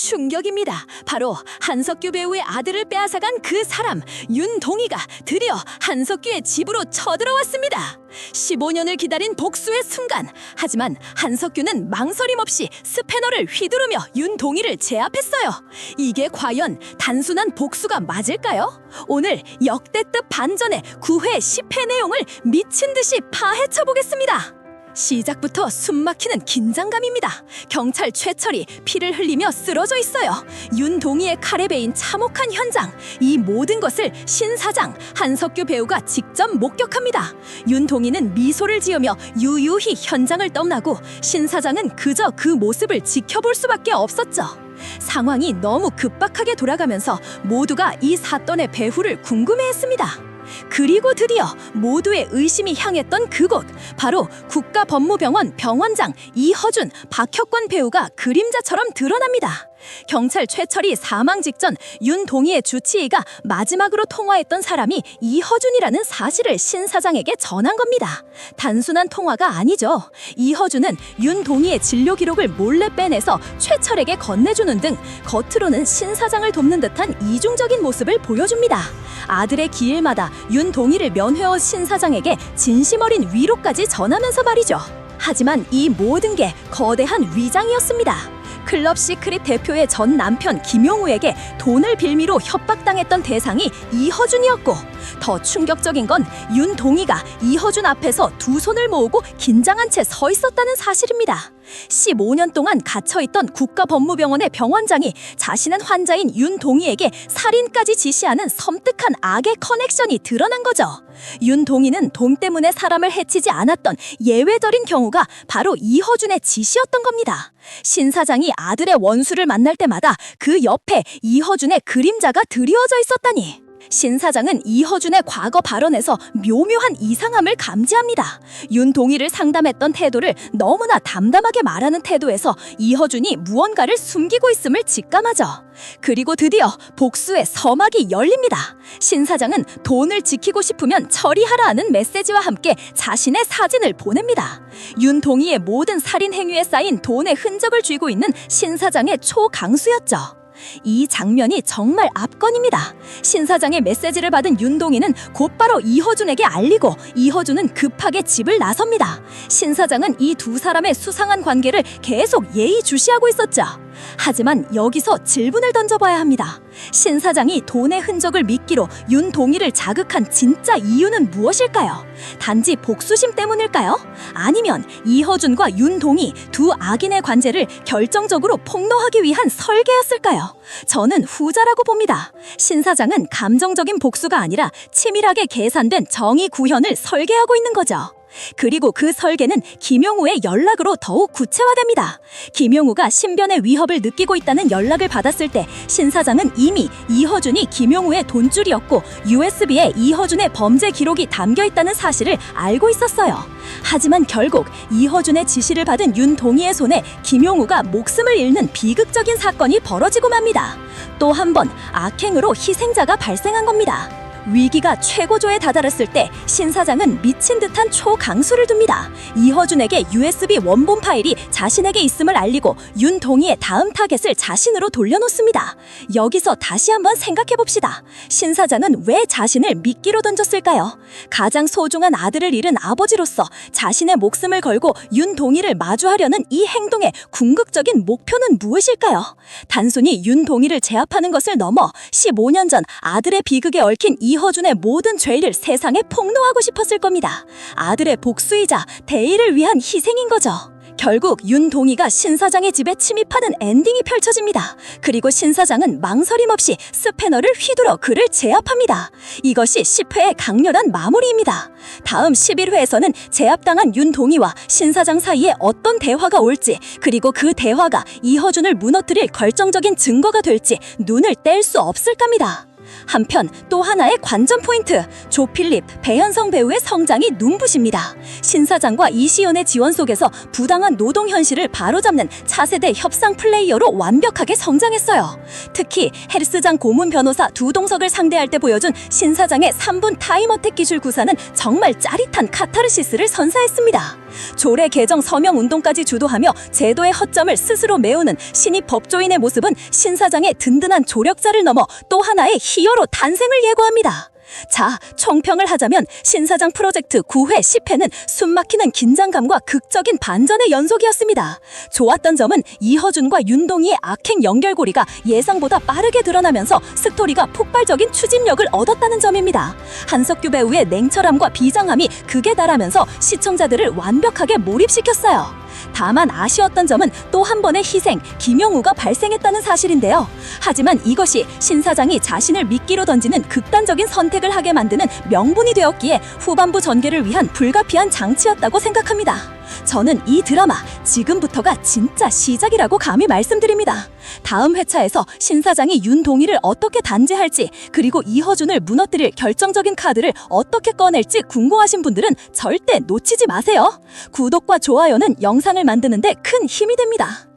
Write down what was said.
충격입니다. 바로 한석규 배우의 아들을 빼앗아간 그 사람 윤동희가 드디어 한석규의 집으로 쳐들어왔습니다. 15년을 기다린 복수의 순간. 하지만 한석규는 망설임 없이 스패너를 휘두르며 윤동희를 제압했어요. 이게 과연 단순한 복수가 맞을까요? 오늘 역대급 반전의 9회 10회 내용을 미친 듯이 파헤쳐 보겠습니다. 시작부터 숨막히는 긴장감입니다. 경찰 최철이 피를 흘리며 쓰러져 있어요. 윤동희의 칼에 베인 참혹한 현장. 이 모든 것을 신 사장 한석규 배우가 직접 목격합니다. 윤동희는 미소를 지으며 유유히 현장을 떠나고 신 사장은 그저 그 모습을 지켜볼 수밖에 없었죠. 상황이 너무 급박하게 돌아가면서 모두가 이 사건의 배후를 궁금해했습니다. 그리고 드디어 모두의 의심이 향했던 그곳 바로 국가법무병원 병원장 이허준 박혁권 배우가 그림자처럼 드러납니다. 경찰 최철이 사망 직전 윤동희의 주치의가 마지막으로 통화했던 사람이 이허준이라는 사실을 신 사장에게 전한 겁니다. 단순한 통화가 아니죠. 이허준은 윤동희의 진료 기록을 몰래 빼내서 최철에게 건네주는 등 겉으로는 신 사장을 돕는 듯한 이중적인 모습을 보여줍니다. 아들의 기일마다 윤동희를 면회온 신 사장에게 진심 어린 위로까지 전하면서 말이죠. 하지만 이 모든 게 거대한 위장이었습니다. 클럽 시크릿 대표의 전 남편 김용우에게 돈을 빌미로 협박당했던 대상이 이허준이었고 더 충격적인 건 윤동희가 이허준 앞에서 두 손을 모으고 긴장한 채 서 있었다는 사실입니다. 15년 동안 갇혀있던 국가법무병원의 병원장이 자신은 환자인 윤동희에게 살인까지 지시하는 섬뜩한 악의 커넥션이 드러난 거죠. 윤동희는 돈 때문에 사람을 해치지 않았던 예외적인 경우가 바로 이허준의 지시였던 겁니다. 신 사장이 아들의 원수를 만날 때마다 그 옆에 이허준의 그림자가 드리워져 있었다니. 신 사장은 이허준의 과거 발언에서 묘묘한 이상함을 감지합니다. 윤동희를 상담했던 태도를 너무나 담담하게 말하는 태도에서 이허준이 무언가를 숨기고 있음을 직감하죠. 그리고 드디어 복수의 서막이 열립니다. 신 사장은 돈을 지키고 싶으면 처리하라는 메시지와 함께 자신의 사진을 보냅니다. 윤동희의 모든 살인 행위에 쌓인 돈의 흔적을 쥐고 있는 신 사장의 초강수였죠. 이 장면이 정말 압권입니다. 신 사장의 메시지를 받은 윤동희는 곧바로 이허준에게 알리고 이허준은 급하게 집을 나섭니다. 신 사장은 이 두 사람의 수상한 관계를 계속 예의주시하고 있었죠. 하지만 여기서 질문을 던져봐야 합니다. 신 사장이 돈의 흔적을 미끼로 윤동희를 자극한 진짜 이유는 무엇일까요? 단지 복수심 때문일까요? 아니면 이허준과 윤동희 두 악인의 관계를 결정적으로 폭로하기 위한 설계였을까요? 저는 후자라고 봅니다. 신 사장은 감정적인 복수가 아니라 치밀하게 계산된 정의 구현을 설계하고 있는 거죠. 그리고 그 설계는 김용우의 연락으로 더욱 구체화됩니다. 김용우가 신변의 위협을 느끼고 있다는 연락을 받았을 때 신 사장은 이미 이허준이 김용우의 돈줄이었고 USB에 이허준의 범죄 기록이 담겨 있다는 사실을 알고 있었어요. 하지만 결국 이허준의 지시를 받은 윤동희의 손에 김용우가 목숨을 잃는 비극적인 사건이 벌어지고 맙니다. 또 한 번 악행으로 희생자가 발생한 겁니다. 위기가 최고조에 다다랐을 때 신 사장은 미친 듯한 초강수를 둡니다. 이허준에게 USB 원본 파일이 자신에게 있음을 알리고 윤동희의 다음 타겟을 자신으로 돌려놓습니다. 여기서 다시 한번 생각해 봅시다. 신 사장은 왜 자신을 미끼로 던졌을까요? 가장 소중한 아들을 잃은 아버지로서 자신의 목숨을 걸고 윤동희를 마주하려는 이 행동의 궁극적인 목표는 무엇일까요? 단순히 윤동희를 제압하는 것을 넘어 15년 전 아들의 비극에 얽힌 이 허준의 모든 죄를 세상에 폭로하고 싶었을 겁니다. 아들의 복수이자 대의를 위한 희생인 거죠. 결국 윤동희가 신 사장의 집에 침입하는 엔딩이 펼쳐집니다. 그리고 신 사장은 망설임 없이 스패너를 휘둘러 그를 제압합니다. 이것이 10회의 강렬한 마무리입니다. 다음 11회에서는 제압당한 윤동희와 신 사장 사이에 어떤 대화가 올지 그리고 그 대화가 이허준을 무너뜨릴 결정적인 증거가 될지 눈을 뗄 수 없을 겁니다. 한편 또 하나의 관전 포인트 조필립 배현성 배우의 성장이 눈부십니다. 신 사장과 이시연의 지원 속에서 부당한 노동 현실을 바로잡는 차세대 협상 플레이어로 완벽하게 성장했어요. 특히 헬스장 고문 변호사 두 동석을 상대할 때 보여준 신 사장의 3분 타임어택 기술 구사는 정말 짜릿한 카타르시스를 선사했습니다. 조례 개정 서명 운동까지 주도하며 제도의 허점을 스스로 메우는 신입 법조인의 모습은 신 사장의 든든한 조력자를 넘어 또 하나의 히어로 탄생을 예고합니다. 자, 총평을 하자면 신사장 프로젝트 9회 10회는 숨막히는 긴장감과 극적인 반전의 연속이었습니다. 좋았던 점은 이허준과 윤동희의 악행 연결고리가 예상보다 빠르게 드러나면서 스토리가 폭발적인 추진력을 얻었다는 점입니다. 한석규 배우의 냉철함과 비장함이 극에 달하면서 시청자들을 완벽하게 몰입시켰어요. 다만 아쉬웠던 점은 또 한 번의 희생, 김용우가 발생했다는 사실인데요. 하지만 이것이 신 사장이 자신을 미끼로 던지는 극단적인 선택을 하게 만드는 명분이 되었기에 후반부 전개를 위한 불가피한 장치였다고 생각합니다. 저는 이 드라마 지금부터가 진짜 시작이라고 감히 말씀드립니다. 다음 회차에서 신 사장이 윤동희를 어떻게 단죄할지 그리고 이허준을 무너뜨릴 결정적인 카드를 어떻게 꺼낼지 궁금하신 분들은 절대 놓치지 마세요. 구독과 좋아요는 영상을 만드는데 큰 힘이 됩니다.